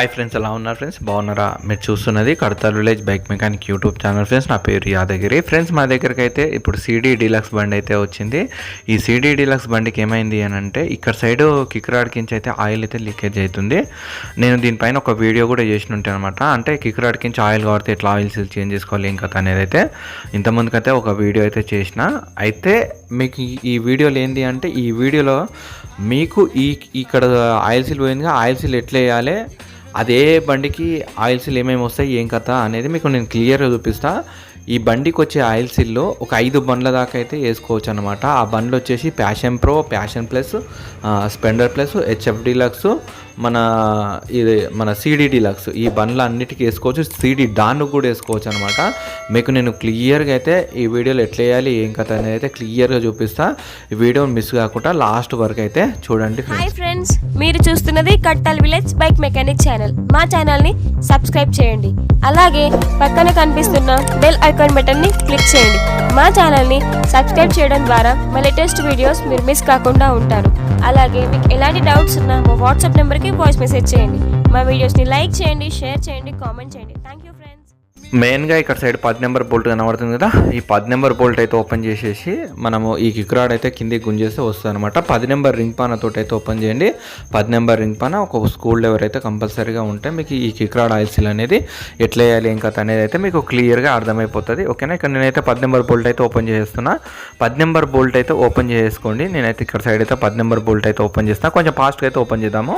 Hi friends ఎలా ఉన్నారు friends బాగున్నారా? మీరు చూస్తున్నది Kadthal village bike mechanic YouTube channel friends నా పేరు యాదగిరి ఫ్రెండ్స్ మా దగ్గరికి అయితే ఇప్పుడు సీడీ డీలక్స్ బండి అయితే వచ్చింది. ఈ సీడీ డీలక్స్ బండికి ఏమైంది అని అంటే ఇక్కడ సైడ్ కిక్రాడ్ కించి అయితే ఆయిల్ అయితే లీకేజ్ అవుతుంది. నేను దీనిపైన ఒక వీడియో కూడా చేసి ఉంటాను అనమాట అంటే కిక్రాడ్ కించి ఆయిల్ కాబట్టి ఎట్లా ఆయిల్స్ చేంజ్ చేసుకోవాలి ఇంకా అనేది అయితే ఇంతకుముందుకైతే ఒక వీడియో అయితే చేసిన. అయితే మీకు ఈ- ఈ వీడియోలో ఏంటి అంటే ఈ వీడియోలో మీకు ఈ ఇక్కడ ఆయిల్ సీల్ పోయిందిగా ఆయిల్ సీల్ ఎట్లా వేయాలి? అదే బండికి ఆయిల్ సీల్ ఏమేమి వస్తాయి ఏం కథ అనేది మీకు నేను క్లియర్గా చూపిస్తా. ఈ బండికి వచ్చే ఆయిల్ సీల్లో ఒక ఐదు బండ్ల దాకా అయితే వేసుకోవచ్చు అనమాట ఆ బండ్లు వచ్చేసి Passion Pro Passion Plus Splendor Plus HF Deluxe మన ఇది మన సిడి డీలక్స్ ఈ బండ్లు అన్నిటికీ వేసుకోవచ్చు. సిడి డాన్ కూడా వేసుకోవచ్చు అనమాట మీకు నేను క్లియర్గా అయితే ఈ వీడియోలో ఎట్లా వేయాలి ఏం కథ అనేది అయితే క్లియర్గా చూపిస్తా. ఈ వీడియో మిస్ కాకుండా లాస్ట్ వరకు అయితే చూడండి. హాయ్ ఫ్రెండ్స్ మీరు చూస్తున్నది Kattal village bike mechanic channel. మా ఛానల్ని సబ్స్క్రైబ్ చేయండి. అలాగే పక్కన కనిపిస్తున్న బెల్ ఐకాన్ బటన్ని క్లిక్ చేయండి. మా ఛానల్ని సబ్స్క్రైబ్ చేయడం ద్వారా మా లేటెస్ట్ వీడియోస్ మీరు మిస్ కాకుండా ఉంటారు. అలాగే మీకు ఎలాంటి డౌట్స్ ఉన్నా మా వాట్సాప్ నెంబర్కి వాయిస్ మెసేజ్ చేయండి. మా వీడియోస్ని లైక్ చేయండి షేర్ చేయండి కామెంట్ చేయండి. థ్యాంక్ యూ మెయిన్గా ఇక్కడ సైడ్ పది నెంబర్ బోల్ట్ కనబడుతుంది కదా. ఈ పది నెంబర్ బోల్ట్ అయితే ఓపెన్ చేసేసి మనము ఈ కిక్రాడ్ అయితే కిందికి గుంజేస్తే వస్తుంది అనమాట పది నెంబర్ రింగ్ పాన తోటి అయితే ఓపెన్ చేయండి. పది నెంబర్ రింగ్ పాన ఒక స్కూల్ లెవెల్ అయితే కంపల్సరీగా ఉంటే మీకు ఈ కిక్ రాడ్ ఆయిల్సిల్ అనేది ఎట్లా వేయాలి ఏం కథ అనేది అయితే మీకు క్లియర్గా అర్థమైపోతుంది. ఓకేనా? ఇక్కడ నేనైతే పది నెంబర్ బోల్ట్ అయితే ఓపెన్ చేస్తున్నా పది నెంబర్ బోల్ట్ అయితే ఓపెన్ చేసుకోండి. నేనైతే ఇక్కడ సైడ్ అయితే పది నెంబర్ బోల్ట్ అయితే ఓపెన్ చేస్తాను కొంచెం ఫాస్ట్గా అయితే ఓపెన్ చేద్దాము.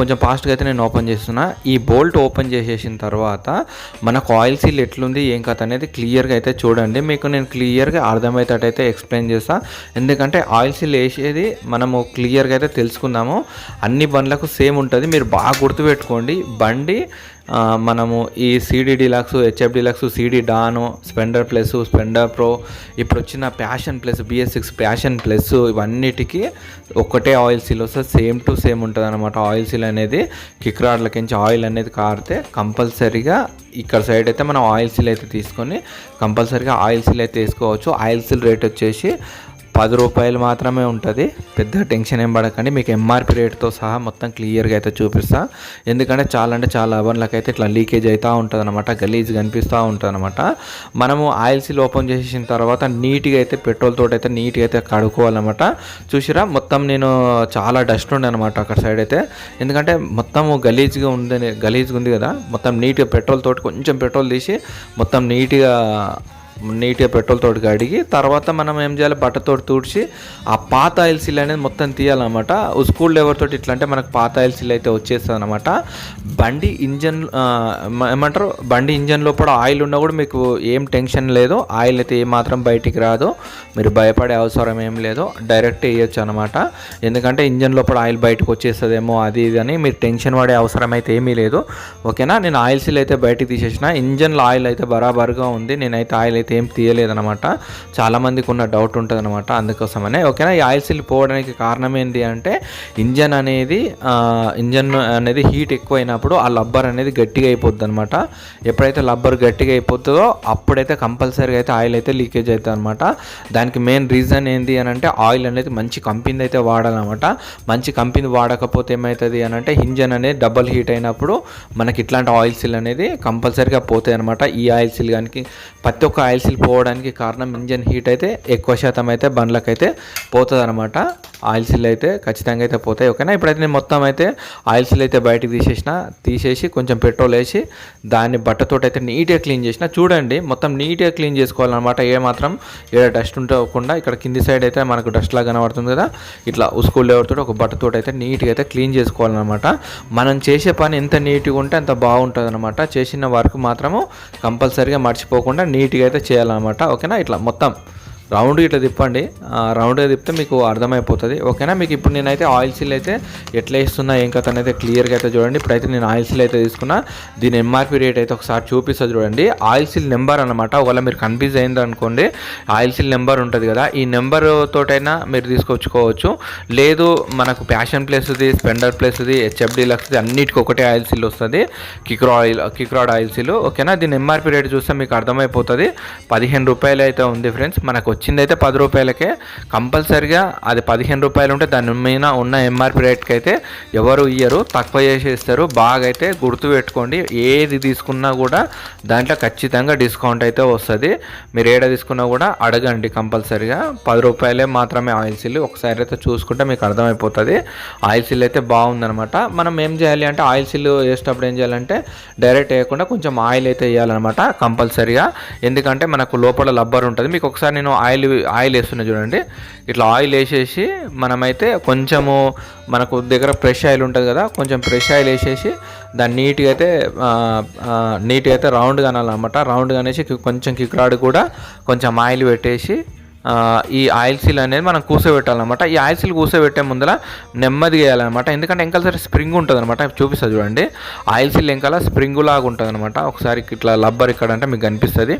కొంచెం ఫాస్ట్గా అయితే నేను ఓపెన్ చేస్తున్నా. ఈ బోల్ట్ ఓపెన్ చేసేసిన తర్వాత మనకు ఆయిల్ సీల్ ఎట్లుంది ఏం కథ అనేది క్లియర్గా అయితే చూడండి. మీకు నేను క్లియర్గా అర్థమయ్యేటట్టయితే ఎక్స్ప్లెయిన్ చేస్తా. ఎందుకంటే ఆయిల్ సీల్ వేసేది మనము క్లియర్గా అయితే తెలుసుకుందాము. అన్ని బండ్లకు సేమ్ ఉంటుంది. మీరు బాగా గుర్తుపెట్టుకోండి. బండి మనము ఈ CD Deluxe HF Deluxe CD Dawn Splendor Plus Splendor Pro ఇప్పుడు వచ్చిన Passion Plus BS six Passion Plus ఇవన్నిటికీ ఒక్కటే ఆయిల్ సీల్ వస్తుంది సేమ్ టు సేమ్ ఉంటుంది అనమాట ఆయిల్ సీల్ అనేది కిక్ రాడ్లకించి ఆయిల్ అనేది కారితే కంపల్సరీగా ఇక్కడ సైడ్ అయితే మనం ఆయిల్ సీల్ అయితే తీసుకొని కంపల్సరీగా ఆయిల్ సీల్ అయితే వేసుకోవచ్చు. ఆయిల్ సీల్ రేట్ వచ్చేసి పది రూపాయలు మాత్రమే ఉంటుంది. పెద్ద టెన్షన్ ఏం పడకండి. మీకు ఎంఆర్పి రేట్తో సహా మొత్తం క్లియర్గా అయితే చూపిస్తా. ఎందుకంటే చాలా అంటే చాలా అవన్లకు అయితే ఇట్లా లీకేజ్ అవుతూ ఉంటుంది అనమాట గలీజ్ కనిపిస్తూ ఉంటుంది అనమాట మనము ఆయిల్ సీల్ ఓపెన్ చేసేసిన తర్వాత నీట్గా అయితే పెట్రోల్ తోటి అయితే నీట్గా అయితే కడుక్కోవాలన్నమాట. చూసిరా? మొత్తం నేను చాలా డస్ట్ ఉండే అనమాట అక్కడ సైడ్ అయితే. ఎందుకంటే మొత్తం గలీజ్గా ఉంది గలీజ్గా ఉంది కదా. మొత్తం నీట్గా పెట్రోల్ తోటి కొంచెం పెట్రోల్ తీసి మొత్తం నీట్గా నీట్గా పెట్రోల్ తోటి కడిగి తర్వాత మనం ఏం చేయాలి? బట్టతో తుడిచి ఆ పాత ఆయిల్ సీల్ అనేది మొత్తం తీయాలన్నమాట. స్కూల్ లెవర్ తోటి ఇట్లా అంటే మనకు పాత ఆయిల్ సీల్ అయితే వచ్చేస్తుంది అనమాట బండి ఇంజన్ ఏమంటారు? బండి ఇంజన్ లోపల ఆయిల్ ఉన్నా కూడా మీకు ఏం టెన్షన్ లేదు. ఆయిల్ అయితే ఏమాత్రం బయటికి రాదు. మీరు భయపడే అవసరం ఏం లేదు. డైరెక్ట్ వేయొచ్చు అనమాట ఎందుకంటే ఇంజన్ లోపల ఆయిల్ బయటకు వచ్చేస్తుందేమో అది ఇది అని మీరు టెన్షన్ పడే అవసరం అయితే ఏమీ లేదు. ఓకేనా? నేను ఆయిల్ సీల్ అయితే బయటికి తీసేసిన. ఇంజన్లో ఆయిల్ అయితే బరాబర్గా ఉంది. నేనైతే ఆయిల్ అయితే ఏం తీయలేదనమాట చాలా మందికి ఉన్న డౌట్ ఉంటుంది అనమాట అందుకోసమనే. ఓకేనా? ఈ ఆయిల్ సీల్ పోవడానికి కారణం ఏంటి అంటే ఇంజన్ అనేది ఇంజన్ అనేది హీట్ ఎక్కువైనప్పుడు ఆ లబ్బర్ అనేది గట్టిగా అయిపోద్ది అనమాట ఎప్పుడైతే లబ్బర్ గట్టిగా అయిపోతుందో అప్పుడైతే కంపల్సరీగా అయితే ఆయిల్ అయితే లీకేజ్ అవుతుంది అనమాట దానికి మెయిన్ రీజన్ ఏంటి అని అంటే ఆయిల్ అనేది మంచి కంపెనీ అయితే వాడాలన్నమాట. మంచి కంపెనీ వాడకపోతే ఏమవుతుంది అని అంటే ఇంజన్ అనేది డబల్ హీట్ అయినప్పుడు మనకి ఇట్లాంటి ఆయిల్ సీల్ అనేది కంపల్సరీగా పోతాయి అనమాట ఈ ఆయిల్ సీల్ కానీ ప్రతి ఒక్క ఆయిల్ సీల్ పోవడానికి కారణం ఇంజన్ హీట్ అయితే ఎక్కువ శాతం అయితే బండ్లకైతే పోతుంది అనమాట ఆయిల్ అయితే ఖచ్చితంగా అయితే పోతాయి. ఓకేనా? ఇప్పుడైతే నేను మొత్తం అయితే ఆయిల్ అయితే బయటకు తీసేసిన తీసేసి కొంచెం పెట్రోల్ వేసి దాన్ని బట్టతోటి అయితే నీట్గా క్లీన్ చేసిన. చూడండి మొత్తం నీట్గా క్లీన్ చేసుకోవాలన్నమాట. ఏ మాత్రం ఏ డస్ట్ ఉంటకుండా ఇక్కడ కింది సైడ్ అయితే మనకు డస్ట్ లాగా కనబడుతుంది కదా? ఇట్లా ఉసుకు లేవర్తో ఒక బట్టతోటి అయితే నీట్గా అయితే క్లీన్ చేసుకోవాలన్నమాట. మనం చేసే పని ఎంత నీట్గా ఉంటే అంత బాగుంటుంది అనమాట చేసిన వర్క్ మాత్రము కంపల్సరీగా మర్చిపోకుండా నీట్గా అయితే చేయాలన్నమాట. ఓకేనా? ఇట్లా మొత్తం రౌండ్ ఇట్లా తిప్పండి. ఆ, రౌండ్గా తిప్పితే మీకు అర్థమైపోతుంది. ఓకేనా? మీకు ఇప్పుడు నేనైతే ఆయిల్ సీల్ అయితే ఎట్లా ఇస్తున్నా ఏం కథ అనేది క్లియర్గా అయితే చూడండి. ఇప్పుడైతే నేను ఆయిల్ సీల్ అయితే తీసుకున్నా. దీని ఎంఆర్పి రేట్ అయితే ఒకసారి చూపిస్తా చూడండి. ఆయిల్ సీల్ నెంబర్ అనమాట ఒకవేళ మీరు కన్ఫ్యూజ్ అయింది అనుకోండి ఆయిల్ సీల్ నెంబర్ ఉంటుంది కదా. ఈ నెంబర్ తోటైనా మీరు తీసుకొచ్చుకోవచ్చు. లేదు మనకు ప్యాషన్ ప్లేస్ది స్పెండర్ ప్లేస్ది హెచ్ఎఫ్ డీలక్స్ది అన్నిటికీ ఒకటే ఆయిల్ సీల్ వస్తుంది. కిక్రో oil kick rod oil seal. ఓకేనా? దీని ఎంఆర్పి రేట్ చూస్తే మీకు అర్థమైపోతుంది. పదిహేను రూపాయలు అయితే ఉంది ఫ్రెండ్స్. మనకు వచ్చిందైతే పది రూపాయలకే. కంపల్సరిగా అది పదిహేను రూపాయలు ఉంటే దాని మీద ఉన్న ఎంఆర్పి రేట్కి అయితే ఎవరు ఇయ్యరు తక్కువ చేసి ఇస్తారు బాగా అయితే గుర్తు పెట్టుకోండి ఏది తీసుకున్నా కూడా దాంట్లో ఖచ్చితంగా డిస్కౌంట్ అయితే వస్తుంది. మీరు ఏడ తీసుకున్నా కూడా అడగండి కంపల్సరిగా. పది రూపాయలే మాత్రమే ఆయిల్ సిల్. ఒకసారి అయితే చూసుకుంటే మీకు అర్థమైపోతుంది. ఆయిల్ సిల్ అయితే బాగుందనమాట. మనం ఏం చేయాలి అంటే ఆయిల్ సిల్ వేసేటప్పుడు ఏం చేయాలంటే డైరెక్ట్ వేయకుండా కొంచెం ఆయిల్ అయితే వేయాలన్నమాట కంపల్సరిగా. ఎందుకంటే మనకు లోపల లబ్బర్ ఉంటుంది. మీకు ఒకసారి నేను ఆయిల్ ఆయిల్ వేస్తున్నా చూడండి. ఇట్లా ఆయిల్ వేసేసి మనమైతే కొంచెము మనకు దగ్గర ఫ్రెష్ ఆయిల్ ఉంటుంది కదా కొంచెం ఫ్రెష్ ఆయిల్ వేసేసి దాన్ని నీట్గా అయితే నీట్గా అయితే రౌండ్గా అనాలన్నమాట. రౌండ్గా అనేసి కొంచెం కిక్రాడు కూడా కొంచెం ఆయిల్ పెట్టేసి ఈ ఆయిల్ సీల్ అనేది మనం కూర్చోబెట్టాలన్నమాట. ఈ ఆయిల్ సీల్ కూర్చోబెట్టే ముందర నెమ్మదిగా వేయాలన్నమాట. ఎందుకంటే ఇంకా స్ప్రింగ్ ఉంటుంది అనమాట చూపిస్తుంది చూడండి. ఆయిల్ సీల్ వెనకాల స్ప్రింగ్ లాగా ఉంటుంది అనమాట ఒకసారి ఇట్లా లబ్బర్ ఇక్కడ అంటే మీకు కనిపిస్తుంది.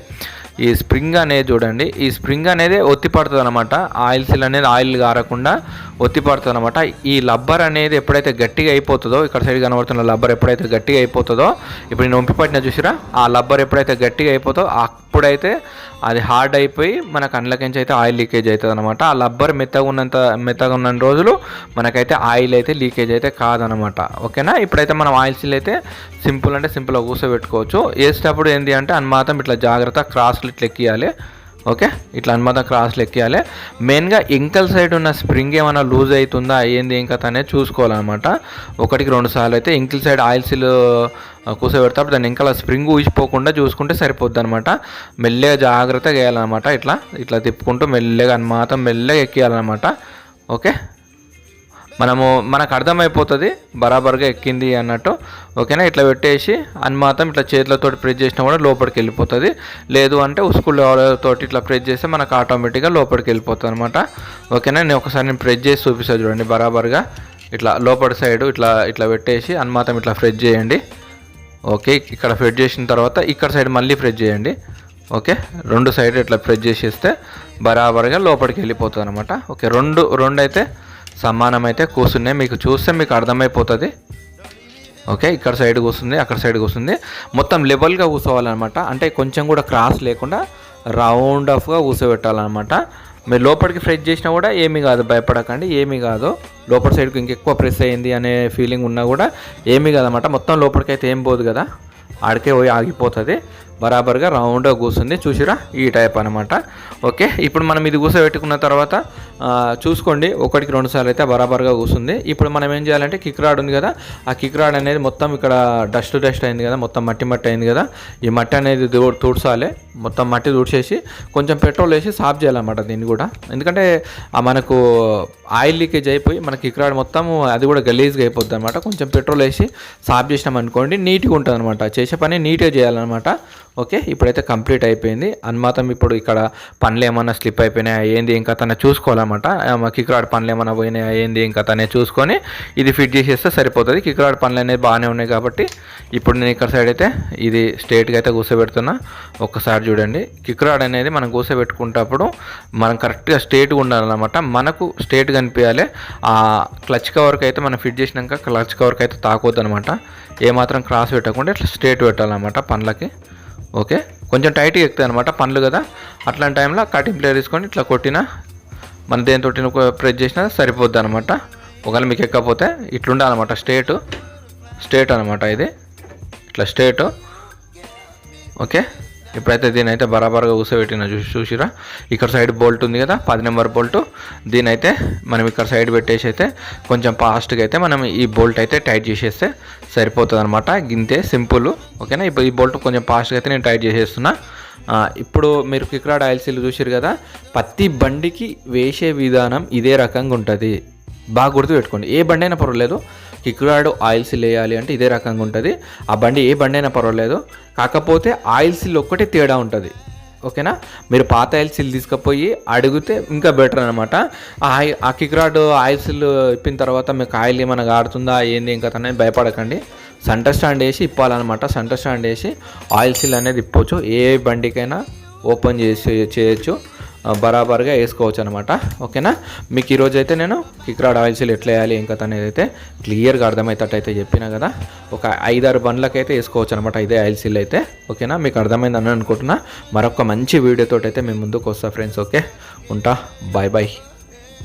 ఈ స్ప్రింగ్ అనేది చూడండి. ఈ స్ప్రింగ్ అనేది ఒత్తి పడుతుంది అనమాట ఆయిల్ సీల్ అనేది ఆయిల్ కారకుండా ఒత్తి పడుతుంది అనమాట ఈ లబ్బర్ అనేది ఎప్పుడైతే గట్టిగా అయిపోతుందో ఇక్కడ సైడ్ కనబడుతున్న లబ్బర్ ఎప్పుడైతే గట్టిగా అయిపోతుందో ఇప్పుడు నేను వంపి పట్టిన చూసిరా? ఆ లబ్బర్ ఎప్పుడైతే గట్టిగా అయిపోతుందో అప్పుడైతే అది హార్డ్ అయిపోయి మన కండ్లకించి అయితే ఆయిల్ లీకేజ్ అవుతుంది అనమాట ఆ లబ్బర్ మెత్తగా ఉన్నంత మెత్తగా ఉన్న రోజులు మనకైతే ఆయిల్ అయితే లీకేజ్ అయితే కాదనమాట ఓకేనా? ఇప్పుడైతే మనం ఆయిల్ సీల్ అయితే సింపుల్ అంటే సింపుల్గా కూర్చోబెట్టుకోవచ్చు వేసేటప్పుడు ఏంటి అంటే అన్మాతం ఇట్లా జాగ్రత్త క్రాస్లు ఇట్లా ఎక్కియాలి. ఓకే? ఇట్లా అనమాట క్రాస్లు ఎక్కియాలి మెయిన్గా ఎంకల్ సైడ్ ఉన్న స్ప్రింగ్ ఏమైనా లూజ్ అవుతుందా అయ్యింది ఏం కథ అనేది చూసుకోవాలన్నమాట. ఒకటికి రెండు సార్లు అయితే ఎంకిల్ సైడ్ ఆయిల్స్లు కూసబెడతాడు దాన్ని ఇంకా స్ప్రింగ్ ఊసిపోకుండా చూసుకుంటే సరిపోద్ది అనమాట మెల్లగా జాగ్రత్తగా వేయాలన్నమాట ఇట్లా. ఇట్లా తిప్పుకుంటూ మెల్లగా అన్మాతం మెల్లగా ఎక్కియాలన్నమాట. ఓకే? మనము మనకు అర్థమైపోతుంది బరాబర్గా ఎక్కింది అన్నట్టు. ఓకేనా? ఇట్లా పెట్టేసి అన్మాతం ఇట్లా చేతులతో ప్రెస్ చేసినా కూడా లోపలికి వెళ్ళిపోతుంది లేదు అంటే ఉసుకులతో ఇట్లా ప్రెస్ చేస్తే మనకు ఆటోమేటిక్గా లోపలికి వెళ్ళిపోతుంది అనమాట ఓకేనా? నేను ఒకసారి నేను ప్రెస్ చేసి చూపిస్తాను చూడండి బరాబర్గా. ఇట్లా లోపల సైడ్ ఇట్లా ఇట్లా పెట్టేసి అన్మాతం ఇట్లా ప్రెస్ చేయండి. ఓకే? ఇక్కడ ఫ్రెడ్ చేసిన తర్వాత ఇక్కడ సైడ్ మళ్ళీ ప్రెస్ చేయండి. ఓకే? రెండు సైడ్ ఇట్లా ప్రెస్ చేసేస్తే బరాబర్గా లోపలికి వెళ్ళిపోతుంది అనమాట ఓకే? రెండు రెండు అయితే సమానమైతే కూర్చున్నాయి మీకు చూస్తే మీకు అర్థమైపోతుంది. ఓకే ఇక్కడ సైడ్ కూర్చుంది అక్కడ సైడ్ కూర్చుంది మొత్తం లెవెల్గా కూర్చోవాలన్నమాట అంటే కొంచెం కూడా క్రాస్ లేకుండా రౌండ్ ఆఫ్గా కూర్చోబెట్టాలన్నమాట మీరు లోపలికి ఫ్రెష్ చేసినా కూడా ఏమీ కాదు భయపడకండి ఏమీ కాదు. లోపల సైడ్కి ఇంకెక్కువ ప్రెస్ అయ్యింది అనే ఫీలింగ్ ఉన్నా కూడా ఏమీ కాదన్నమాట. మొత్తం లోపలికి అయితే ఏం పోదు కదా. ఆడికే పోయి ఆగిపోతుంది. బరాబర్గా రౌండ్గా కూర్చుంది చూసిరా? ఈ టైప్ అనమాట ఓకే? ఇప్పుడు మనం ఇది కూసబెట్టుకున్న తర్వాత చూసుకోండి. ఒకటికి రెండు సార్లు అయితే బరాబర్గా కూర్చుంది ఇప్పుడు మనం ఏం చేయాలంటే కిక్ రాడ్ ఉంది కదా? ఆ కిక్ రాడ్ అనేది మొత్తం ఇక్కడ డస్ట్ డస్ట్ అయింది కదా? మొత్తం మట్టి మట్టి అయింది కదా? ఈ మట్టి అనేది దూ- మొత్తం మట్టి తుడిచేసి కొంచెం పెట్రోల్ వేసి సాఫ్ చేయాలన్నమాట దీన్ని కూడా. ఎందుకంటే మనకు ఆయిల్ లీకేజ్ అయిపోయి మన కిక్ రాడ్ మొత్తం అది కూడా గలీజ్గా అయిపోద్ది అనమాట కొంచెం పెట్రోల్ వేసి సాఫ్ చేసినాం అనుకోండి నీట్గా ఉంటుంది అనమాట చేసే పని నీట్గా చేయాలన్నమాట. ఓకే ఇప్పుడైతే కంప్లీట్ అయిపోయింది. అన్మాతం ఇప్పుడు ఇక్కడ పనులు ఏమన్నా స్లిప్ అయిపోయినాయా ఏంది ఇంకా తన చూసుకోవాలన్నమాట. కిక్రాడ్ పనులు ఏమైనా పోయినాయా ఏంది ఇంకా తనే చూసుకొని ఇది ఫిట్ చేసేస్తే సరిపోతుంది. కిక్రాడ్ పనులు అనేది బాగానే ఉన్నాయి కాబట్టి ఇప్పుడు నేను ఇక్కడ సైడ్ అయితే ఇది స్ట్రేట్గా అయితే కూర్చోబెడుతున్నా. ఒక్కసారి చూడండి. కిక్రాడ్ అనేది మనం కూర్చోబెట్టుకుంటప్పుడు మనం కరెక్ట్గా స్ట్రేట్గా ఉండాలన్నమాట. మనకు స్ట్రేట్ కనిపించాలి. ఆ క్లచ్ కవర్కి అయితే మనం ఫిట్ చేసినాక క్లచ్ కవర్కి అయితే తాకొద్దు అనమాట ఏమాత్రం క్రాస్ పెట్టకుండా ఇట్లా స్ట్రేట్ పెట్టాలన్నమాట పనులకి. ఓకే? కొంచెం టైట్గా ఎక్కుతాయి అనమాట పండ్లు కదా. అట్లాంటి టైంలో కటింగ్ ప్లేయర్ తీసుకొని ఇట్లా కొట్టినా మన దేనితో ప్రెస్ చేసినా సరిపోద్ది అనమాట ఒకవేళ మీకు ఎక్కకపోతే ఇట్లుండాలన్నమాట స్టేట్. స్టేట్ అనమాట ఇది. ఇట్లా స్ట్రేట్ ఓకే? ఇప్పుడైతే దీని అయితే బరాబర్గా కూర్చోబెట్టిన చూసి చూసిరా? ఇక్కడ సైడ్ బోల్ట్ ఉంది కదా పది నెంబర్ బోల్ట్. దీని అయితే మనం ఇక్కడ సైడ్ పెట్టేసి అయితే కొంచెం ఫాస్ట్గా అయితే మనం ఈ బోల్ట్ అయితే టైట్ చేసేస్తే సరిపోతుంది అనమాట గింతే సింపుల్ ఓకేనా? ఇప్పుడు ఈ బోల్ట్ కొంచెం ఫాస్ట్గా అయితే నేను టైట్ చేసేస్తున్నా. ఇప్పుడు మీరు కిక్రాడ్ ఆయిల్ సీల్ చూసారు కదా ప్రతి బండికి వేసే విధానం ఇదే రకంగా ఉంటుంది బాగా గుర్తుపెట్టుకోండి. ఏ బండి అయినా పర్వాలేదు. కిక్రాడ్ ఆయిల్ సీల్ వేయాలి అంటే ఇదే రకంగా ఉంటుంది. ఆ బండి ఏ బండి అయినా పర్వాలేదు. కాకపోతే ఆయిల్ సీల్ ఒక్కటే తేడా ఉంటుంది. ఓకేనా? మీరు పాత ఆయిల్ సీల్ తీసుకుపోయి అడిగితే ఇంకా బెటర్ అనమాట ఆ కిక్ ఆ కిక్రాడ్ ఆయిల్ సీల్ ఇప్పిన తర్వాత మీకు ఆయిల్ ఏమైనా కాడుతుందా ఏంది ఇంకా అనేది భయపడకండి. సెంటర్ స్టాండ్ వేసి ఇప్పాలన్నమాట. సెంటర్ స్టాండ్ వేసి ఆయిల్ సీల్ అనేది ఇప్పవచ్చు ఏ బండికైనా ఓపెన్ చేసి చేయొచ్చు. బరాబర్గా వేసుకోవచ్చు అనమాట ఓకేనా? మీకు ఈరోజు అయితే నేను కిక్రాడ్ ఆయిల్సీలు ఎట్లా వేయాలి ఇంకా అనేది అయితే క్లియర్గా అర్థమయ్యేటట్టు అయితే చెప్పిన కదా ఒక ఐదారు బండ్లకైతే వేసుకోవచ్చు అనమాట ఇదే ఆయిల్సీలు అయితే. ఓకేనా? మీకు అర్థమైందని అనుకుంటున్నా. మరొక మంచి వీడియోతో అయితే మేము ముందుకు వస్తా ఫ్రెండ్స్. ఓకే? ఉంటా. Bye bye.